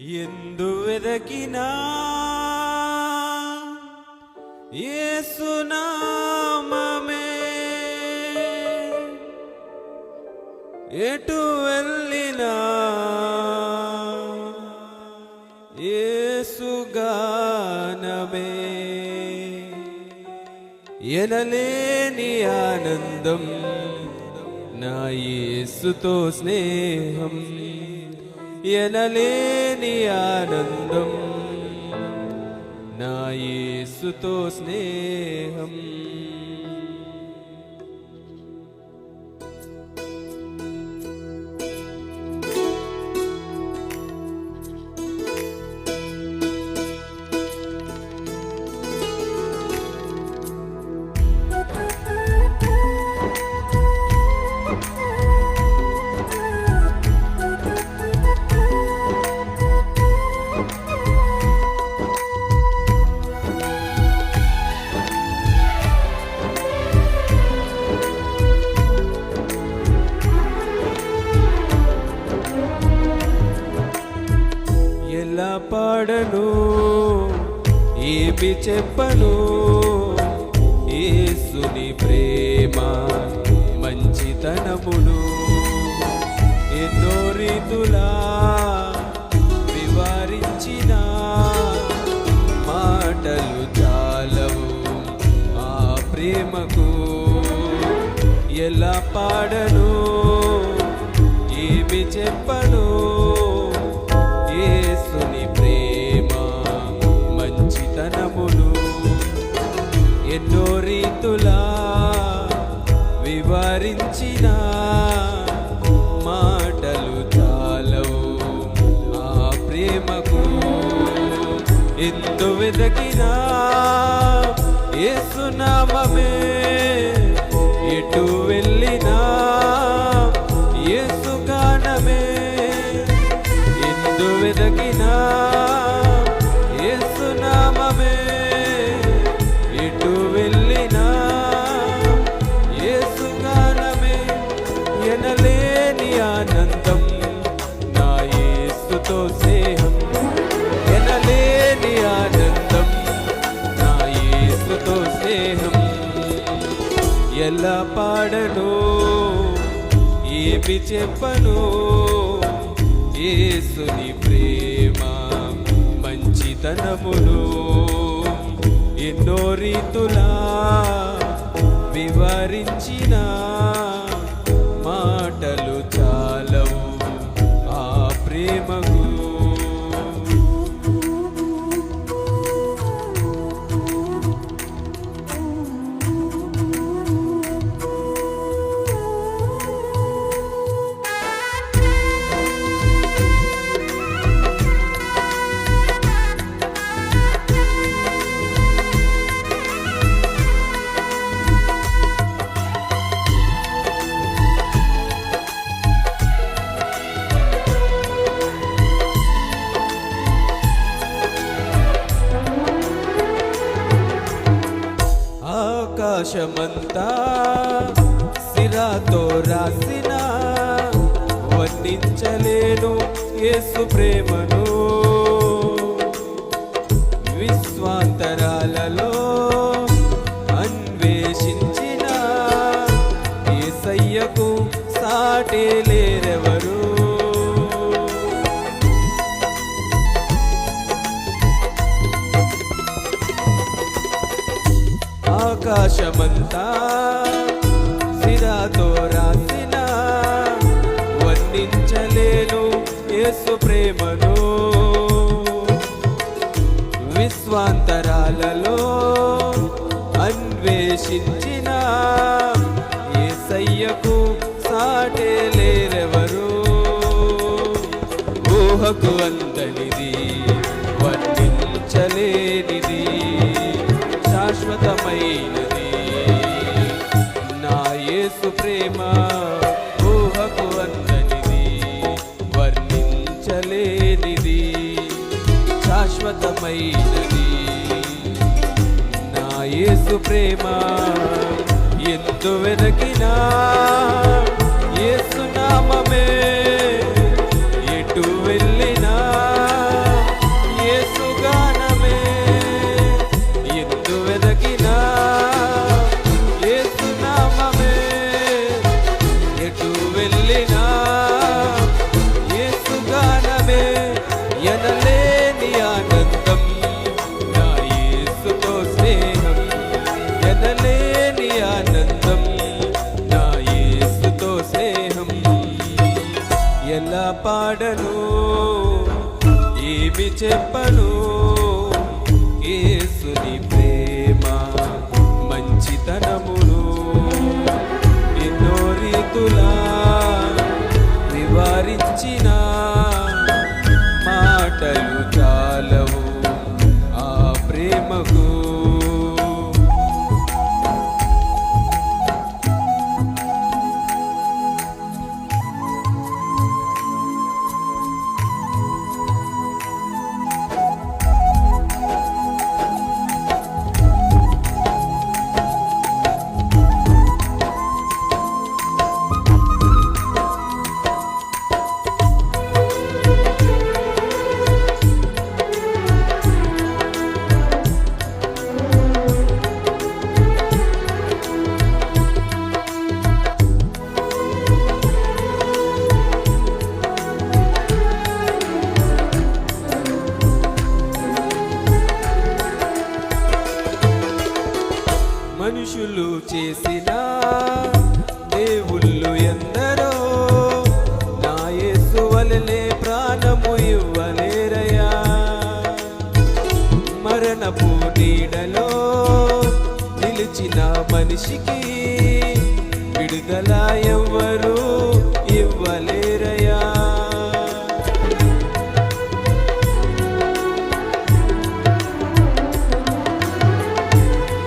ఎందు వెదకినా ఏసునామమే ఎటు వెళ్ళినా ఏసుగానమే ఎనలేని ఆనందం నా యేసుతో స్నేహం. ఎనలే ఎనలేని ఆనందం నా యేసుతో స్నేహం. చెప్పను ఏమి చెప్పను. ఏసుని ప్రేమ మంచితనమును ఎన్నో రీతులా వివరించిన మాటలు చాలవు ఆ ప్రేమకు. ఎలా పాడను ఏమి చెప్పను ఏసుని ప్రేమ మంచితనమును ఎన్నో రీతులా వివరించిన మాటలు చాలవు ఆ ప్రేమకు. ఎందు వెదకినా యేసునామమే ఎటు వెళ్ళినా ఏసుగానమే ఎందు వెదకినా యేసుతో స్నేహం. ఎలా పాడను? ఏమి చెప్పను? ఏసుని ప్రేమ మంచితనములు ఎన్నో రీతులా వివరించినా ఆకాశమంతా సిరాతో రాసిన వర్ణించలేను యేసు ప్రేమను. విశ్వాంతరాలలో అన్వేషించిన ఏసయ్యకు సాటే లేరెవరు? ఆకాశమంతా సిరాతో రాసిన వర్ణించలేను యేసు ప్రేమను. విశ్వాంతరాలలో అన్వేషించిన ఏసయ్యకు సాటే లేరెవరు? ఊహకు అందనిది యేసు ప్రేమ ఎందు వెనకినా యేసు నామమే పాడను ఏమి చెప్పను? ఏసుని ప్రేమ మంచితనమును ఎన్నో రీతులా నివారించిన మాటలు విడిచిన మనిషికి విడుదల ఎవ్వరు ఇవ్వలేరయా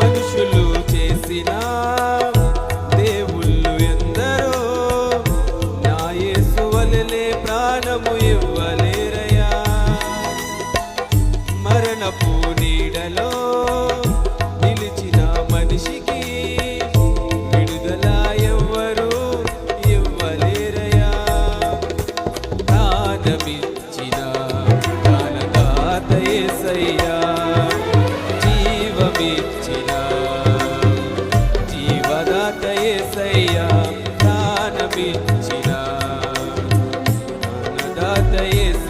మనుషులు చేసినా لا تيس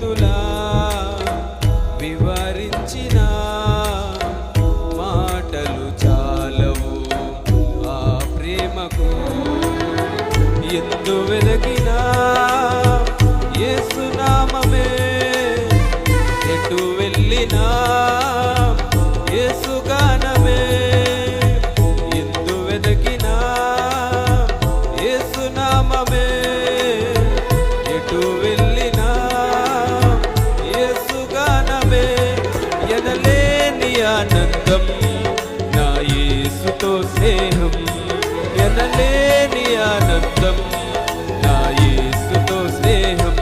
tu స్నేహం ఎనలేని ఆనందం. నా యేసుతో స్నేహం.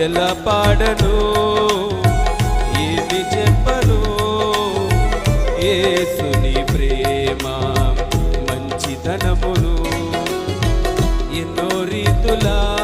ఎలా పాడను? ఏమి చెప్పను? ఏసుని ప్రేమ మంచితనమును ఎన్నో రీతులా